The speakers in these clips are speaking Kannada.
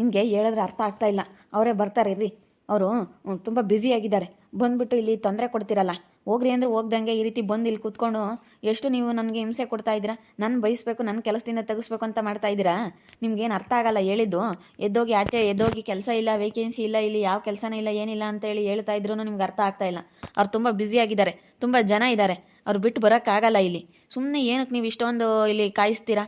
ನಿಮಗೆ ಹೇಳಿದ್ರೆ ಅರ್ಥ ಆಗ್ತಾ ಇಲ್ಲ. ಅವರೇ ಬರ್ತಾರೆ ರೀ ಅವರು ತುಂಬ ಬ್ಯುಸಿಯಾಗಿದ್ದಾರೆ ಬಂದುಬಿಟ್ಟು ಇಲ್ಲಿ ತೊಂದರೆ ಕೊಡ್ತೀರಲ್ಲ. ಹೋಗ್ರಿ ಅಂದ್ರೆ ಹೋಗ್ದಂಗೆ ಈ ರೀತಿ ಬಂದು ಇಲ್ಲಿ ಕೂತ್ಕೊಂಡು ಎಷ್ಟು ನೀವು ನನಗೆ ಹಿಂಸೆ ಕೊಡ್ತಾ ಇದ್ದೀರಾ? ನಾನು ಬಯಸ್ಬೇಕು ನನ್ನ ಕೆಲಸದಿಂದ ತೆಗೆಸ್ಬೇಕು ಅಂತ ಮಾಡ್ತಾ ಇದ್ದೀರಾ? ನಿಮ್ಗೇನು ಅರ್ಥ ಆಗಲ್ಲ, ಹೇಳಿದ್ದು. ಎದ್ದೋಗಿ ಆಚೆ, ಎದ್ದೋಗಿ ಕೆಲಸ ಇಲ್ಲ ವೇಕೆನ್ಸಿ ಇಲ್ಲ, ಇಲ್ಲಿ ಯಾವ ಕೆಲಸನೇ ಇಲ್ಲ, ಏನಿಲ್ಲ ಅಂತ ಹೇಳಿ ಹೇಳ್ತಾ ಇದ್ರು ನಿಮ್ಗೆ ಅರ್ಥ ಆಗ್ತಾ ಇಲ್ಲ. ಅವ್ರು ತುಂಬ ಬ್ಯುಸಿಯಾಗಿದ್ದಾರೆ ತುಂಬ ಜನ ಇದ್ದಾರೆ. ಅವ್ರು ಬಿಟ್ಟು ಬರೋಕ್ಕಾಗಲ್ಲ ಇಲ್ಲಿ. ಸುಮ್ಮನೆ ಏನಕ್ಕೆ ನೀವು ಇಷ್ಟೊಂದು ಇಲ್ಲಿ ಕಾಯಿಸ್ತೀರಾ?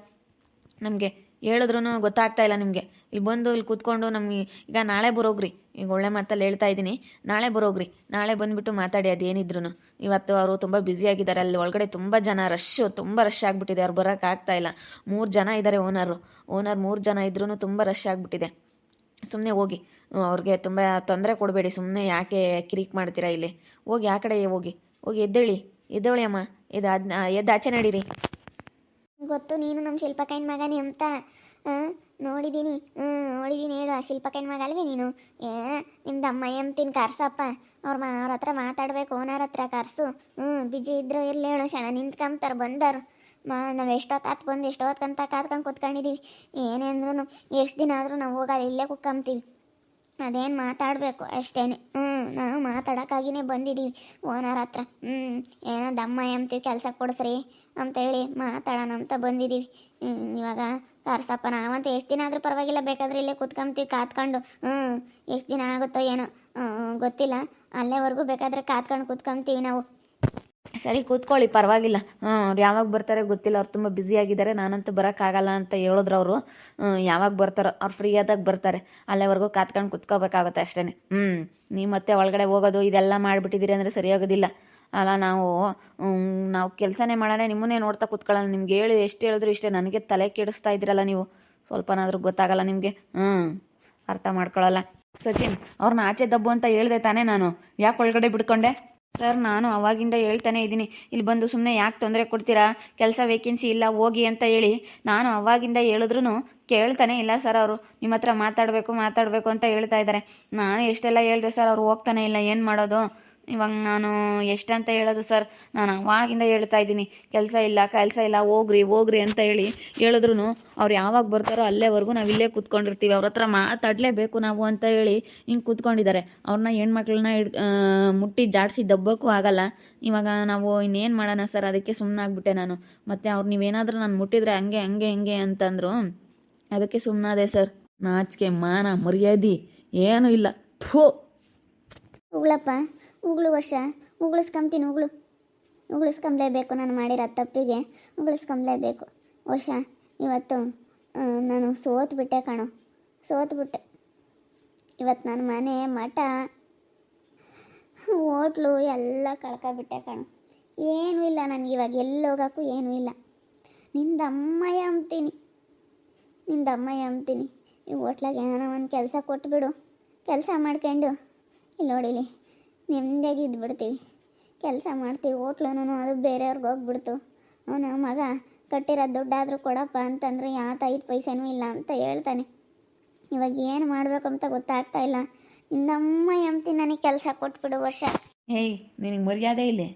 ನಮಗೆ ಹೇಳಿದ್ರೂ ಗೊತ್ತಾಗ್ತಾ ಇಲ್ಲ ನಿಮಗೆ. ಇಲ್ಲಿ ಬಂದು ಇಲ್ಲಿ ಕೂತ್ಕೊಂಡು ನಮಗೆ ಈಗ ನಾಳೆ ಬರೋಗ್ರಿ. ಈಗ ಒಳ್ಳೆ ಮಾತಲ್ಲಿ ಹೇಳ್ತಾ ಇದ್ದೀನಿ. ನಾಳೆ ಬರೋಗ್ರಿ. ನಾಳೆ ಬಂದುಬಿಟ್ಟು ಮಾತಾಡಿ ಅದೇನಿದ್ರು ಇವತ್ತು ಅವರು ತುಂಬ ಬ್ಯುಸಿಯಾಗಿದ್ದಾರೆ ಅಲ್ಲಿ ಒಳಗಡೆ ತುಂಬ ಜನ ರಶ್ಶು ತುಂಬ ರಶ್ ಆಗಿಬಿಟ್ಟಿದೆ. ಅವ್ರು ಬರೋಕ್ಕಾಗ್ತಾ ಇಲ್ಲ. ಮೂರು ಜನ ಇದ್ದಾರೆ ಓನರು ಓನರ್ ಮೂರು ಜನ ಇದ್ರೂ ತುಂಬ ರಶ್ ಆಗಿಬಿಟ್ಟಿದೆ. ಸುಮ್ಮನೆ ಹೋಗಿ. ಅವ್ರಿಗೆ ತುಂಬ ತೊಂದರೆ ಕೊಡಬೇಡಿ. ಸುಮ್ಮನೆ ಯಾಕೆ ಕಿರಿಕ್ ಮಾಡ್ತೀರಾ ಇಲ್ಲಿ? ಹೋಗಿ ಆ ಕಡೆ ಹೋಗಿ. ಹೋಗಿ ಎದ್ದೇಳಿ. ಎದ್ದೇಳಿ ಅಮ್ಮ. ಎದ್ದು ಅದ್ ಎದ್ದು ಆಚೆ ನಡೀರಿ. ಗೊತ್ತು, ನೀನು ನಮ್ಮ ಶಿಲ್ಪಕೈನ್ ಮಗನೇ ಅಂತ. ನೋಡಿದ್ದೀನಿ ಹ್ಞೂ ನೋಡಿದ್ದೀನಿ ಹೇಳು, ಆ ಶಿಲ್ಪಕಾಯಿನ ಮಗ ಅಲ್ವೇ ನೀನು? ಏ, ನಿಮ್ದು ಅಮ್ಮ ಎಂತಿನ ಕರ್ಸಪ್ಪ. ಅವ್ರ ಮಾ, ಅವ್ರ ಹತ್ರ ಮಾತಾಡ್ಬೇಕು, ಓನರ್ ಹತ್ರ ಕರ್ಸು. ಹ್ಞೂ ಬಿಜಿ ಇದ್ರು ಇರಲಿ ಹೇಳು, ಶಣ ನಿಂತ್ಕೊಂತಾರೆ ಬಂದರು. ಮಾ, ನಾವು ಎಷ್ಟೊತ್ತು ಬಂದು ಎಷ್ಟೊತ್ತಂತ ಕಾದ್ಕೊಂಡು ಕೂತ್ಕೊಂಡಿದ್ದೀವಿ ಏನೇ ಅಂದ್ರೂ ಎಷ್ಟು ದಿನ ಆದರೂ ನಾವು ಹೋಗಲ್ಲ, ಇಲ್ಲೇ ಕುತ್ಕೊಂತೀವಿ ಅದೇನು ಮಾತಾಡಬೇಕು? ಅಷ್ಟೇನೆ. ಹ್ಞೂ ನಾವು ಮಾತಾಡೋಕ್ಕಾಗಿನೇ ಬಂದಿದ್ದೀವಿ ಓನರ್ ಹತ್ರ. ಹ್ಞೂ ಏನೋ ದಮ್ಮ ಎಂತೀವಿ ಕೆಲಸ ಕೊಡಿಸ್ರಿ ಅಂತೇಳಿ ಮಾತಾಡೋಣ ಅಂತ ಬಂದಿದ್ದೀವಿ ಇವಾಗ ತರ್ಸಪ್ಪ, ನಾವಂತ ಎಷ್ಟು ದಿನ ಆದರೂ ಪರವಾಗಿಲ್ಲ, ಬೇಕಾದ್ರೆ ಇಲ್ಲೇ ಕುತ್ಕೊಂತೀವಿ ಕಾತ್ಕೊಂಡು. ಹ್ಞೂ ಎಷ್ಟು ದಿನ ಆಗುತ್ತೋ ಏನೋ. ಗೊತ್ತಿಲ್ಲ. ಅಲ್ಲೇವರೆಗೂ ಬೇಕಾದ್ರೆ ಕಾತ್ಕೊಂಡು ಕುತ್ಕೊಂತೀವಿ ನಾವು. ಸರಿ ಕೂತ್ಕೊಳ್ಳಿ, ಪರವಾಗಿಲ್ಲ. ಹ್ಞೂ ಅವ್ರು ಯಾವಾಗ ಬರ್ತಾರೆ ಗೊತ್ತಿಲ್ಲ, ಅವ್ರು ತುಂಬ ಬ್ಯುಸಿಯಾಗಿದ್ದಾರೆ ನಾನಂತೂ ಬರೋಕ್ಕಾಗಲ್ಲ ಅಂತ ಹೇಳಿದ್ರು ಅವರು. ಯಾವಾಗ ಬರ್ತಾರೋ, ಅವ್ರು ಫ್ರೀ ಆದಾಗ ಬರ್ತಾರೆ. ಅಲ್ಲೇವರೆಗೂ ಕಾತ್ಕೊಂಡು ಕೂತ್ಕೋಬೇಕಾಗುತ್ತೆ ಅಷ್ಟೇ ಹ್ಞೂ ನೀವು ಮತ್ತೆ ಒಳಗಡೆ ಹೋಗೋದು, ಇದೆಲ್ಲ ಮಾಡಿಬಿಟ್ಟಿದ್ದೀರಿ ಅಂದರೆ ಸರಿಯಾಗೋದಿಲ್ಲ ಅಲ್ಲ, ನಾವು ನಾವು ಕೆಲಸನೇ ಮಾಡೋಣ, ನಿಮ್ಮನ್ನೇ ನೋಡ್ತಾ ಕೂತ್ಕೊಳ್ಳಲ್ಲ ನಿಮ್ಗೆ ಹೇಳಿ, ಎಷ್ಟು ಹೇಳಿದ್ರು ಇಷ್ಟೇ, ನನಗೆ ತಲೆ ಕೆಡಿಸ್ತಾ ಇದ್ದೀರಲ್ಲ ನೀವು. ಸ್ವಲ್ಪನಾದರೂ ಗೊತ್ತಾಗಲ್ಲ ನಿಮಗೆ. ಹ್ಞೂ ಅರ್ಥ ಮಾಡ್ಕೊಳ್ಳಲ್ಲ. ಸಚಿನ್, ಅವ್ರನ್ನ ಆಚೆ ದಬ್ಬು ಅಂತ ಹೇಳಿದೆ ತಾನೇ ನಾನು. ಯಾಕೆ ಒಳಗಡೆ ಬಿಡ್ಕೊಂಡೆ ಸರ್, ನಾನು ಅವಾಗಿಂದ ಹೇಳ್ತಾನೆ ಇದ್ದೀನಿ. ಇಲ್ಲಿ ಬಂದು ಸುಮ್ಮನೆ ಯಾಕೆ ತೊಂದರೆ ಕೊಡ್ತೀರಾ? ಕೆಲಸ ವೇಕೆನ್ಸಿ ಇಲ್ಲ, ಹೋಗಿ ಅಂತ ಹೇಳಿ. ನಾನು ಅವಾಗಿಂದ ಹೇಳಿದ್ರು ಕೇಳ್ತಾನೆ ಇಲ್ಲ ಸರ್ ಅವರು. ನಿಮ್ಮ ಹತ್ರ ಮಾತಾಡಬೇಕು ಮಾತಾಡಬೇಕು ಅಂತ ಹೇಳ್ತಾ ಇದ್ದಾರೆ. ನಾನು ಎಷ್ಟೆಲ್ಲ ಹೇಳಿದೆ ಸರ್, ಅವ್ರು ಹೋಗ್ತಾನೆ ಇಲ್ಲ, ಏನು ಮಾಡೋದು? ಇವಾಗ ನಾನು ಎಷ್ಟಂತ ಹೇಳೋದು ಸರ್? ನಾನು ಅವಾಗಿಂದ ಹೇಳ್ತಾ ಇದ್ದೀನಿ. ಕೆಲಸ ಇಲ್ಲ ಕೆಲಸ ಇಲ್ಲ, ಹೋಗ್ರಿ ಹೋಗ್ರಿ ಅಂತ ಹೇಳಿ ಹೇಳಿದ್ರು ಅವ್ರು ಯಾವಾಗ ಬರ್ತಾರೋ ಅಲ್ಲೇವರೆಗೂ ನಾವು ಇಲ್ಲೇ ಕೂತ್ಕೊಂಡಿರ್ತೀವಿ. ಅವ್ರ ಹತ್ರ ಮಾತಾಡಲೇಬೇಕು ನಾವು ಅಂತ ಹೇಳಿ ಹಿಂಗೆ ಕೂತ್ಕೊಂಡಿದ್ದಾರೆ. ಅವ್ರನ್ನ ಹೆಣ್ಮಕ್ಳನ್ನ ಹಿಡ್ ಮುಟ್ಟಿ ಜಾಡಿಸಿ ದಬ್ಬಕ್ಕೂ ಆಗಲ್ಲ. ಇವಾಗ ನಾವು ಇನ್ನೇನು ಮಾಡೋಣ ಸರ್? ಅದಕ್ಕೆ ಸುಮ್ಮನಾಗ್ಬಿಟ್ಟೆ ನಾನು. ಮತ್ತು ಅವ್ರು ನೀವೇನಾದರೂ ನಾನು ಮುಟ್ಟಿದ್ರೆ ಹಂಗೆ ಹಂಗೆ ಹಂಗೆ ಅಂತಂದರು. ಅದಕ್ಕೆ ಸುಮ್ಮನಾದೆ ಸರ್. ನಾಚಿಕೆ, ಮಾನ, ಮರ್ಯಾದೆ ಏನೂ ಇಲ್ಲ. ಥೂ! ಉಗುಳಪ್ಪ ಉಗುಳು ವರ್ಷ ಉಗುಳಿಸ್ಕೊಂತೀನಿ ಉಗುಳು. ಉಗುಳಿಸ್ಕೊಂಬ್ಲೇಬೇಕು ನಾನು ಮಾಡಿರೋ ತಪ್ಪಿಗೆ, ಉಗುಳಿಸ್ಕೊಂಬ್ಲೇಬೇಕು. ವರ್ಷ, ಇವತ್ತು ನಾನು ಸೋತ್ಬಿಟ್ಟೆ ಕಣೋ. ಸೋತ್ಬಿಟ್ಟೆ. ಇವತ್ತು ನನ್ನ ಮನೆ ಮಠ, ಹೋಟ್ಲು ಎಲ್ಲ ಕಳ್ಕೊಬಿಟ್ಟೆ ಕಣೋ. ಏನೂ ಇಲ್ಲ ನನಗೆ ಇವಾಗ, ಎಲ್ಲಿ ಹೋಗೋಕ್ಕೂ ಏನೂ ಇಲ್ಲ. ನಿಂದ ಅಮ್ಮಯ ಅಂತೀನಿ ನಿಂದ ಅಮ್ಮಯ ಅಂತೀನಿ ಈ ಹೋಟ್ಲಾಗ ಏನಾನ ಒಂದು ಕೆಲಸ ಕೊಟ್ಬಿಡು. ಕೆಲಸ ಮಾಡ್ಕೊಂಡು, ಇಲ್ಲಿ ನೋಡಿಲಿ ನೆಮ್ಮದಿಯಾಗಿ ಇದ್ಬಿಡ್ತೀವಿ. ಕೆಲಸ ಮಾಡ್ತೀವಿ ಹೋಟ್ಲೂನು ಅದು ಬೇರೆಯವ್ರಿಗೆ ಹೋಗ್ಬಿಡ್ತು. ಅವನ ಮಗ ಕಟ್ಟಿರೋ ದುಡ್ಡಾದರೂ ಕೊಡಪ್ಪ ಅಂತಂದ್ರೆ ಯಾತ ಐದು ಪೈಸೆನೂ ಇಲ್ಲ ಅಂತ ಹೇಳ್ತಾನೆ. ಇವಾಗ ಏನು ಮಾಡಬೇಕು ಅಂತ ಗೊತ್ತಾಗ್ತಾ ಇಲ್ಲ. ನಿನ್ನಮ್ಮ ಎಂತಿ ನನಗೆ ಕೆಲಸ ಕೊಟ್ಬಿಡು ವರ್ಷ. ಏಯ್ ನಿನಗೆ ಮರ್ಯಾದೆ ಇಲ್ಲೇ?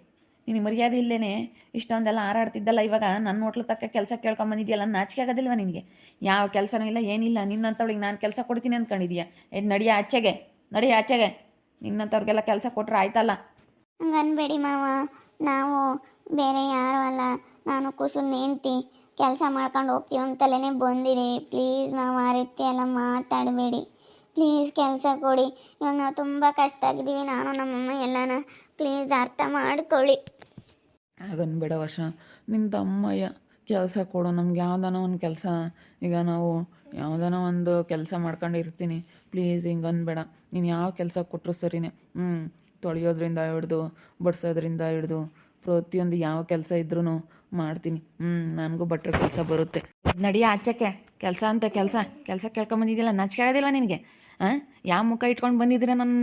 ನಿನಗೆ ಮರ್ಯಾದೆ ಇಲ್ಲೇನೆ? ಇಷ್ಟೊಂದೆಲ್ಲ ಹಾರಾಡ್ತಿದ್ದಲ್ಲ ಇವಾಗ? ನನ್ನ ಹೋಟ್ಲು ತಕ್ಕ ಕೆಲಸ ಕೇಳ್ಕೊಂಬಂದಿದ್ಯಲ್ಲ ನಾಚಿಕೆ ಆಗೋದಿಲ್ವ ನಿನಗೆ? ಯಾವ ಕೆಲಸನೂ ಇಲ್ಲ, ಏನಿಲ್ಲ. ನಿನ್ನಂಥವಳಿಗೆ ನಾನು ಕೆಲಸ ಕೊಡ್ತೀನಿ ಅಂದ್ಕೊಂಡಿದ್ಯಾ ನಡಿಯ ಆಚೆಗೆ, ನಡಿ ಆಚೆಗೆ. ನಿನ್ನಂಥವ್ರಿಗೆಲ್ಲ ಕೆಲಸ ಕೊಟ್ರೆ ಆಯ್ತಲ್ಲ? ಹಂಗನ್ಬೇಡಿ ಮಾವ. ನಾವು ಬೇರೆ ಯಾರು ಅಲ್ಲ. ನಾನು ಕುಸುನ್ ಹೆಂಡ್ತಿ. ಕೆಲಸ ಮಾಡ್ಕೊಂಡು ಹೋಗ್ತೀವಿ ಅಂತಲೇ ಬಂದಿದ್ದೀವಿ ಪ್ಲೀಸ್ ಮಾವ ಆ ರೀತಿ ಎಲ್ಲ ಮಾತಾಡಬೇಡಿ. ಪ್ಲೀಸ್ ಕೆಲಸ ಕೊಡಿ. ಇವಾಗ ನಾವು ತುಂಬ ಕಷ್ಟ ಆಗಿದ್ದೀವಿ. ನಾನು ನಮ್ಮಮ್ಮ ಎಲ್ಲನ ಪ್ಲೀಸ್ ಅರ್ಥ ಮಾಡ್ಕೊಳ್ಳಿ. ಹಾಗನ್ಬೇಡ ವರ್ಷ. ನಿನ್ನ ತಮ್ಮಯ್ಯ ಕೆಲಸ ಕೊಡು, ನಮ್ಗೆ ಯಾವ್ದಾನ ಒಂದು ಕೆಲಸ, ಈಗ ನಾವು ಯಾವ್ದಾನ ಒಂದು ಕೆಲಸ ಮಾಡ್ಕೊಂಡು ಇರ್ತೀನಿ ಪ್ಲೀಸ್ ಹಿಂಗೆ ಅನ್ಬೇಡ, ನೀನು ಯಾವ ಕೆಲಸ ಕೊಟ್ಟರು ಸರಿನೇ ಹ್ಞೂ ತೊಳೆಯೋದ್ರಿಂದ ಹಿಡ್ದು, ಬಡಿಸೋದ್ರಿಂದ ಹಿಡ್ದು, ಪ್ರತಿಯೊಂದು ಯಾವ ಕೆಲಸ ಇದ್ರೂ ಮಾಡ್ತೀನಿ ಹ್ಞೂ ನನಗೂ ಬಟ್ಟರೆ ಕೆಲಸ ಬರುತ್ತೆ. ನಡಿ ಆಚಕ್ಕೆ, ಕೆಲಸ ಅಂತ ಕೆಲಸ ಕೆಲಸ ಕೇಳ್ಕೊಂಬಂದಿದ್ದಿಲ್ಲ ನಾಚಿಕೆ ಆಗೋದಿಲ್ವ ನಿನಗೆ ಹಾಂ ಯಾವ ಮುಖ ಇಟ್ಕೊಂಡು ಬಂದಿದ್ದೀರಾ ನನ್ನ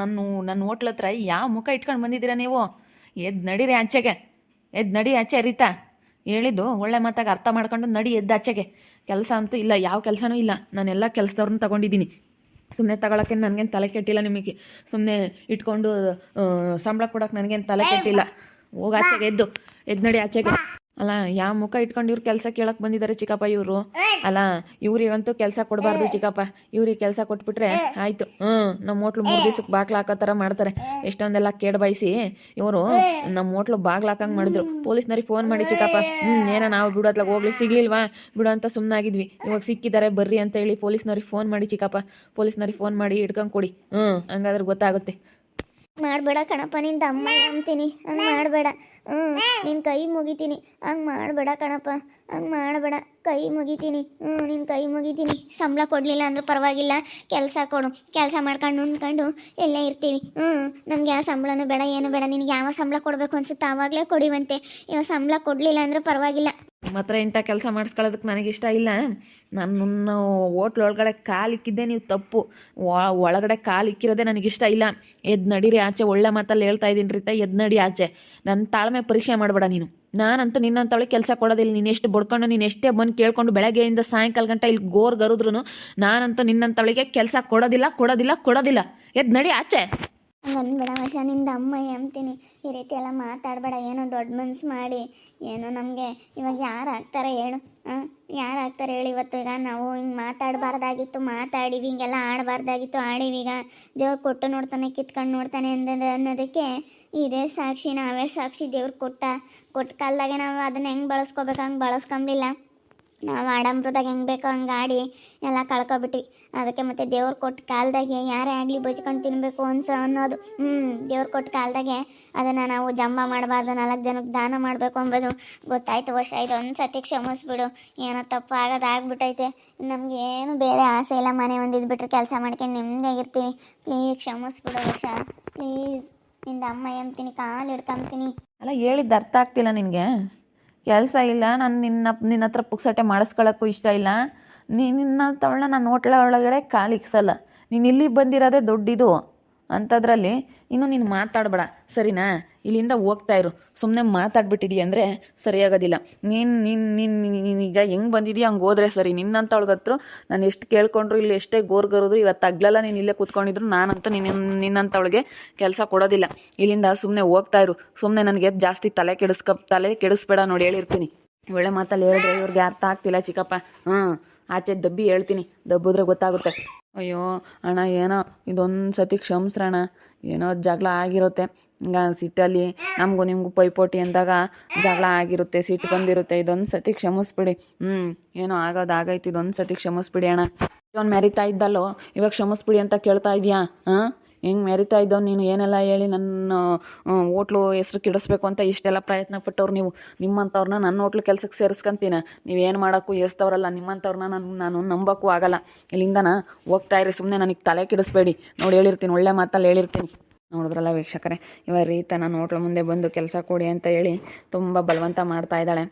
ನನ್ನ ನನ್ನ ಹೋಟ್ಲ ಹತ್ರ, ಯಾವ ಮುಖ ಇಟ್ಕೊಂಡು ಬಂದಿದ್ದೀರಾ ನೀವು? ಎದ್ದು ನಡೀರಿ ಆಚೆಗೆ ಎದ್ದು ನಡಿ ಆಚೆ ರೀತಾ ಹೇಳಿದ್ದು ಒಳ್ಳೆ ಮಾತಾಗ ಅರ್ಥ ಮಾಡ್ಕೊಂಡು ನಡಿ ಎದ್ದು ಆಚೆಗೆ. ಕೆಲಸ ಅಂತೂ ಇಲ್ಲ ಯಾವ ಕೆಲಸನೂ ಇಲ್ಲ. ನಾನೆಲ್ಲ ಕೆಲಸದವ್ರನ್ನ ತಗೊಂಡಿದ್ದೀನಿ. ಸುಮ್ಮನೆ ತಗೊಳಕ್ಕೆ ನನಗೇನು ತಲೆ ಕೆಟ್ಟಿಲ್ಲ ನಿಮಗೆ. ಸುಮ್ಮನೆ ಇಟ್ಕೊಂಡು ಸಂಬಳ ಕೊಡೋಕೆ ನನಗೇನು ತಲೆ ಕೆಟ್ಟಿಲ್ಲ. ಹೋಗಿ ಆಚೆಗೆ ಎದ್ದು ಎದ್ದು ನಡಿ ಆಚೆಗೆ. ಅಲ್ಲ ಯಾವ ಮುಖ ಇಟ್ಕೊಂಡು ಇವ್ರು ಕೆಲಸ ಕೇಳಕ್ ಬಂದಿದ್ದಾರೆ ಚಿಕ್ಕಪ್ಪ ಇವರು. ಅಲ್ಲ, ಇವ್ರಿಗಂತೂ ಕೆಲಸ ಕೊಡಬಾರ್ದು ಚಿಕ್ಕಪ್ಪ. ಇವ್ರಿಗೆ ಕೆಲಸ ಕೊಟ್ಬಿಟ್ರೆ ಆಯ್ತು. ಹ್ಮ್ ನಮ್ಮ ಹೋಟ್ಲು ಮೂರು ದಿವ್ಸಕ್ಕೆ ಬಾಗ್ಲ ಹಾಕೋ ಥರ ಮಾಡ್ತಾರೆ. ಎಷ್ಟೊಂದೆಲ್ಲ ಕೇಡ್ ಬಯಸಿ ಇವರು ನಮ್ಮ ಹೋಟ್ಲು ಬಾಗ್ಲ ಹಾಕಂಗ್ ಮಾಡಿದ್ರು. ಪೊಲೀಸ್ನವ್ರಿಗೆ ಫೋನ್ ಮಾಡಿ ಚಿಕ್ಕಪ್ಪ, ಹ್ಮ್, ಏನೋ ನಾವು ಬಿಡೋದ್ಲಾಗ ಹೋಗ್ಲಿ, ಸಿಗ್ಲಿಲ್ವಾ? ಬಿಡು ಅಂತ ಸುಮ್ಮನಾಗಿದ್ವಿ ಇವಾಗ ಸಿಕ್ಕಿದ್ದಾರೆ ಬರ್ರಿ ಅಂತ ಹೇಳಿ ಪೊಲೀಸ್ನವ್ರಿಗೆ ಫೋನ್ ಮಾಡಿ ಚಿಕ್ಕಪ್ಪ. ಪೊಲೀಸ್ನವ್ರಿಗೆ ಫೋನ್ ಮಾಡಿ ಹಿಡ್ಕೊಂಡು ಕೊಡಿ. ಹ್ಮ್, ಹಂಗಾದ್ರೆ ಗೊತ್ತಾಗುತ್ತೆ. ಮಾಡಬೇಡ ಕಣಪ್ಪ ನಿನ್ನ ಅಮ್ಮ ಅಂತೀನಿ. ಹಂಗ್ ಮಾಡಬೇಡ. ಹ್ಞೂ ನಿನ್ನ ಕೈ ಮುಗಿತೀನಿ. ಹಂಗ್ ಮಾಡಬೇಡ ಕಣಪ್ಪ. ಹಂಗೆ ಮಾಡಬೇಡ. ಕೈ ಮುಗಿತೀನಿ. ಹ್ಞೂ ನಿನ್ನ ಕೈ ಮುಗಿತೀನಿ. ಸಂಬಳ ಕೊಡಲಿಲ್ಲ ಅಂದ್ರೆ ಪರವಾಗಿಲ್ಲ. ಕೆಲಸ ಕೊಡು. ಕೆಲಸ ಮಾಡ್ಕೊಂಡು ಉಂಡ್ಕೊಂಡು ಎಲ್ಲ ಇರ್ತೀವಿ. ಹ್ಞೂ ನಮ್ಗೆ ಯಾವ ಸಂಬಳನೂ ಬೇಡ, ಏನು ಬೇಡ. ನಿನಗೆ ಯಾವ ಸಂಬಳ ಕೊಡಬೇಕು ಅನ್ಸುತ್ತೆ ಆವಾಗಲೇ ಕೊಡಿವಂತೆ ಯಾವ ಸಂಬಳ ಕೊಡಲಿಲ್ಲ ಅಂದ್ರೆ ಪರವಾಗಿಲ್ಲ. ಮಾತ್ರ ಇಂಥ ಕೆಲಸ ಮಾಡಿಸ್ಕೊಳ್ಳೋದಕ್ಕೆ ನನಗೆ ಇಷ್ಟ ಇಲ್ಲ ನನ್ನ ಕಾಲು ಇಕ್ಕಿದ್ದೆ ನೀವು ತಪ್ಪು. ಒಳಗಡೆ ಕಾಲು ಇಕ್ಕಿರೋದೇ ನನಗೆ ಇಷ್ಟ ಇಲ್ಲ. ಎದ್ದು ನಡೀರಿ ಆಚೆ, ಒಳ್ಳೆ ಮಾತಲ್ಲಿ ಹೇಳ್ತಾ ಇದ್ದೀನಿ ರೀತ ಎದ್ದು ನಡಿ ಆಚೆ. ನನ್ನ ತಾಳ್ಮೆ ಪರೀಕ್ಷೆ ಮಾಡಬೇಡ ನೀನು. ನಾನಂತೂ ನಿನ್ನಂತವಳಿಗೆ ಕೆಲಸ ಕೊಡೋದಿಲ್ಲ. ನೀನು ಎಷ್ಟು ಬಡ್ಕೊಂಡು, ನೀನು ಎಷ್ಟೇ ಬಂದು ಕೇಳ್ಕೊಂಡು ಬೆಳಗ್ಗೆಯಿಂದ ಸಾಯಂಕಾಲ ಗಂಟ ಇಲ್ಲಿ ಗೋರ್ ಗರುದ್ರು ನಾನಂತೂ ನಿನ್ನಂತವಳಿಗೆ ಕೆಲಸ ಕೊಡೋದಿಲ್ಲ ಕೊಡೋದಿಲ್ಲ ಕೊಡೋದಿಲ್ಲ. ಎದ್ದು ನಡಿ ಆಚೆ. ಬಂದ್ಬೇಡ ವರ್ಷ, ನಿಂದ ಅಮ್ಮ ಅಂತೀನಿ ಈ ರೀತಿ ಎಲ್ಲ ಮಾತಾಡಬೇಡ, ಏನೋ ದೊಡ್ಡ ಮನ್ಸು ಮಾಡಿ. ಏನೋ ನಮಗೆ ಇವಾಗ ಯಾರು ಆಗ್ತಾರೆ ಹೇಳು ಹಾಂ ಯಾರು ಆಗ್ತಾರೆ ಹೇಳಿ ಇವತ್ತು ಈಗ ನಾವು ಹಿಂಗೆ ಮಾತಾಡಬಾರ್ದಾಗಿತ್ತು, ಮಾತಾಡಿವಿ, ಹಿಂಗೆಲ್ಲ ಆಡಬಾರ್ದಾಗಿತ್ತು, ಆಡಿವಿ ಈಗ. ದೇವ್ರು ಕೊಟ್ಟು ನೋಡ್ತಾನೆ, ಕಿತ್ಕೊಂಡು ನೋಡ್ತಾನೆ ಅಂದ, ಅನ್ನೋದಕ್ಕೆ ಇದೇ ಸಾಕ್ಷಿ, ನಾವೇ ಸಾಕ್ಷಿ ದೇವ್ರು ಕೊಟ್ಟ. ಕೊಟ್ಟ ಕಾಲದಾಗೆ ನಾವು ಅದನ್ನ ಹೆಂಗೆ ಬಳಸ್ಕೋಬೇಕು, ಹಂಗೆ ಬಳಸ್ಕೊಂಬಿಲ್ಲ. ನಾವು ಆಡಂಬ್ರದಾಗ ಹೆಂಗೆ ಬೇಕೋ ಹಂಗೆ ಆಡಿ ಎಲ್ಲ ಕಳ್ಕೊಬಿಟ್ವಿ. ಅದಕ್ಕೆ ಮತ್ತೆ ದೇವ್ರು ಕೊಟ್ಟ ಕಾಲದಾಗೆ ಯಾರೇ ಆಗಲಿ ಬಚ್ಕೊಂಡು ತಿನ್ನಬೇಕು ಅನ್ಸ ಅನ್ನೋದು. ಹ್ಞೂ ದೇವ್ರು ಕೊಟ್ಟ ಕಾಲದಾಗೆ ಅದನ್ನು ನಾವು ಜಂಬ ಮಾಡಬಾರ್ದು, ನಾಲ್ಕು ಜನಕ್ಕೆ ದಾನ ಮಾಡಬೇಕು ಅಂಬೋದು ಗೊತ್ತಾಯ್ತು. ವರ್ಷ ಇದು ಒಂದು ಸತಿ ಕ್ಷಮಿಸ್ಬಿಡು. ಏನೋ ತಪ್ಪು ಆಗೋದು ಆಗ್ಬಿಟ್ಟೈತೆ ನಮ್ಗೆ ಏನು ಬೇರೆ ಆಸೆ ಇಲ್ಲ. ಮನೆ ಒಂದು ಇದ್ಬಿಟ್ರೆ ಕೆಲಸ ಮಾಡ್ಕೊಂಡು ನೆಮ್ಮದಿಯಾಗಿರ್ತೀವಿ ಪ್ಲೀಸ್ ಕ್ಷಮಿಸ್ಬಿಡು ವರ್ಷ. ಪ್ಲೀಸ್, ನಿಂದ ಅಮ್ಮ ಎಂತೀನಿ ಕಾಲು ಹಿಡ್ಕೊಂತೀನಿ ಅಲ್ಲ ಹೇಳಿದ್ದು ಅರ್ಥ ಆಗ್ತಿಲ್ಲ ನಿನಗೆ. ಕೆಲಸ ಇಲ್ಲ, ನಾನು ನಿನ್ನ ನಿನ್ನ ಹತ್ರ ಪುಕ್ಸಟ್ಟೆ ಮಾಡಿಸ್ಕೊಳ್ಳೋಕ್ಕೂ ಇಷ್ಟ ಇಲ್ಲ. ನೀ, ನಿನ್ನ ತವಳನ್ನ ನಾನು ಹೋಟ್ಲ ಒಳಗಡೆ ಕಾಲಿಕ್ಸಲ್ಲ ನೀನು ಇಲ್ಲಿಗೆ ಬಂದಿರೋದೇ ದೊಡ್ಡಿದು. ಅಂಥದ್ರಲ್ಲಿ ಇನ್ನು ನೀನು ಮಾತಾಡಬೇಡ. ಸರಿನಾ? ಇಲ್ಲಿಂದ ಹೋಗ್ತಾ ಇರು. ಸುಮ್ಮನೆ ಮಾತಾಡ್ಬಿಟ್ಟಿದೀಯ ಅಂದರೆ ಸರಿಯಾಗೋದಿಲ್ಲ. ನೀನು ನೀನು ನೀನು ನೀನೀಗ ಹೆಂಗೆ ಬಂದಿದೀಯ ಹಂಗೆ ಹೋದ್ರೆ ಸರಿ. ನಿನ್ನಂಥವ್ಳಿಗತ್ರು ನಾನು ಎಷ್ಟು ಕೇಳ್ಕೊಂಡ್ರು, ಇಲ್ಲಿ ಎಷ್ಟೇ ಗೋರ್ಗರಿದ್ರು ಇವತ್ತು ಅಗ್ಲೆಲ್ಲ ನೀನು ಇಲ್ಲೇ ಕೂತ್ಕೊಂಡಿದ್ರು ನಾನಂತೂ ನಿನ್ನ ನಿನ್ನಂಥವಳಿಗೆ ಕೆಲಸ ಕೊಡೋದಿಲ್ಲ. ಇಲ್ಲಿಂದ ಸುಮ್ಮನೆ ಹೋಗ್ತಾ ಇರು. ಸುಮ್ಮನೆ ನನಗೆ ಜಾಸ್ತಿ ತಲೆ ಕೆಡಿಸ್ಕ, ತಲೆ ಕೆಡಿಸ್ಬೇಡ ನೋಡಿ ಹೇಳಿರ್ತೀನಿ. ಒಳ್ಳೆ ಮಾತಲ್ಲಿ ಹೇಳಿದ್ರೆ ಇವ್ರಿಗೆ ಅರ್ಥ ಆಗ್ತಿಲ್ಲ ಚಿಕ್ಕಪ್ಪ. ಹ್ಞೂ ಆಚೆ ದಬ್ಬಿ ಹೇಳ್ತೀನಿ. ದಬ್ಬಿದ್ರೆ ಗೊತ್ತಾಗುತ್ತೆ. ಅಯ್ಯೋ, ಅಣ್ಣ, ಏನೋ, ಇದೊಂದು ಸತಿ ಕ್ಷಮಿಸ್ರಣ್ಣ. ಏನೋ ಜಗಳ ಆಗಿರುತ್ತೆ. ಈಗ ಸಿಟ್ಟಲ್ಲಿ ನಮಗೂ ನಿಮಗೂ ಪೈಪೋಟಿ ಅಂದಾಗ ಜಗಳ ಆಗಿರುತ್ತೆ, ಸಿಟ್ಟು ಬಂದಿರುತ್ತೆ. ಇದೊಂದು ಸತಿ ಕ್ಷಮಿಸ್ಬಿಡಿ. ಹ್ಞೂ ಏನೋ ಆಗೋದು ಇದೊಂದು ಸತಿ ಕ್ಷಮಿಸ್ಬಿಡಿ ಅಣ್ಣ. ಇವನ್ ಮೆರಿತಾ ಇದ್ದಲ್ಲೋ, ಇವಾಗ ಕ್ಷಮಿಸ್ಬಿಡಿ ಅಂತ ಕೇಳ್ತಾ ಇದೆಯಾ? ಹಾಂ? ಹೆಂಗೆ ಮೆರಿತಾ ಇದ್ದವ್ ನೀನು ಏನೆಲ್ಲ ಹೇಳಿ ನನ್ನ ಹೋಟ್ಲು ಹೆಸ್ರು ಕೆಡಿಸ್ಬೇಕು ಅಂತ ಇಷ್ಟೆಲ್ಲ ಪ್ರಯತ್ನ ಪಟ್ಟವ್ರು ನೀವು. ನಿಮ್ಮಂಥವ್ರನ್ನ ನನ್ನ ಹೋಟ್ಲು ಕೆಲ್ಸಕ್ಕೆ ಸೇರಿಸ್ಕೊಂತೀನಿ. ನೀವೇನು ಮಾಡೋಕ್ಕೂ ಎಸ್ತವ್ರಲ್ಲ ನಿಮ್ಮಂಥವ್ರನ್ನ ನಾನು ನಾನು ನಂಬೋಕ್ಕೂ ಆಗಲ್ಲ. ಇಲ್ಲಿಂದನ ಹೋಗ್ತಾ ಇರಿ ಸುಮ್ಮನೆ ನನಗೆ ತಲೆ ಕೆಡಿಸ್ಬೇಡಿ. ನೋಡಿ ಹೇಳಿರ್ತೀನಿ, ಒಳ್ಳೆ ಮಾತಲ್ಲಿ ಹೇಳಿರ್ತೀನಿ. ನೋಡಿದ್ರಲ್ಲ ವೀಕ್ಷಕರೇ? ಇವಾಗ ರೀತ ನಾನು ಮುಂದೆ ಬಂದು ಕೆಲಸ ಕೊಡಿ ಅಂತ ಹೇಳಿ ತುಂಬ ಬಲವಂತ ಮಾಡ್ತಾ ಇದ್ದಾಳೆ.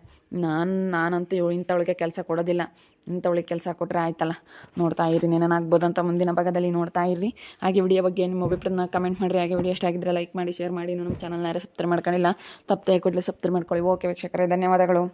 ನಾನು, ನಾನಂತೂ ಇವಳು ಇಂಥವಳಿಗೆ ಕೆಲಸ ಕೊಡೋದಿಲ್ಲ. ಇಂಥವಳಿಗೆ ಕೆಲಸ ಕೊಟ್ಟರೆ ಆಯ್ತಲ್ಲ. ನೋಡ್ತಾ ಇರಿ ಏನಾಗ್ಬೋದು ಅಂತ ಮುಂದಿನ ಭಾಗದಲ್ಲಿ ನೋಡ್ತಾ ಇರಿ ಹಾಗೆ ವಿಡಿಯೋ ಬಗ್ಗೆ ನಿಮ್ಮ ಅಭಿಪ್ರಾಯನ ಕಮೆಂಟ್ ಮಾಡಿರಿ. ಹಾಗೆ ವಿಡಿಯೋ ಇಷ್ಟ ಲೈಕ್ ಮಾಡಿ ಶೇರ್ ಮಾಡಿ. ನಮ್ಮ ಚಾನಲ್ನ ಯಾರು ಸಬ್ಸ್ಕ್ರೈಬ್ ಮಾಡ್ಕೊಂಡಿಲ್ಲ, ತಪ್ಪದೆ ಕೂಡಲೇ ಸಬ್ಸ್ಕ್ರೈಬ್ ಮಾಡ್ಕೊಳ್ಳಿ. ಓಕೆ ವೀಕ್ಷಕರೇ, ಧನ್ಯವಾದಗಳು.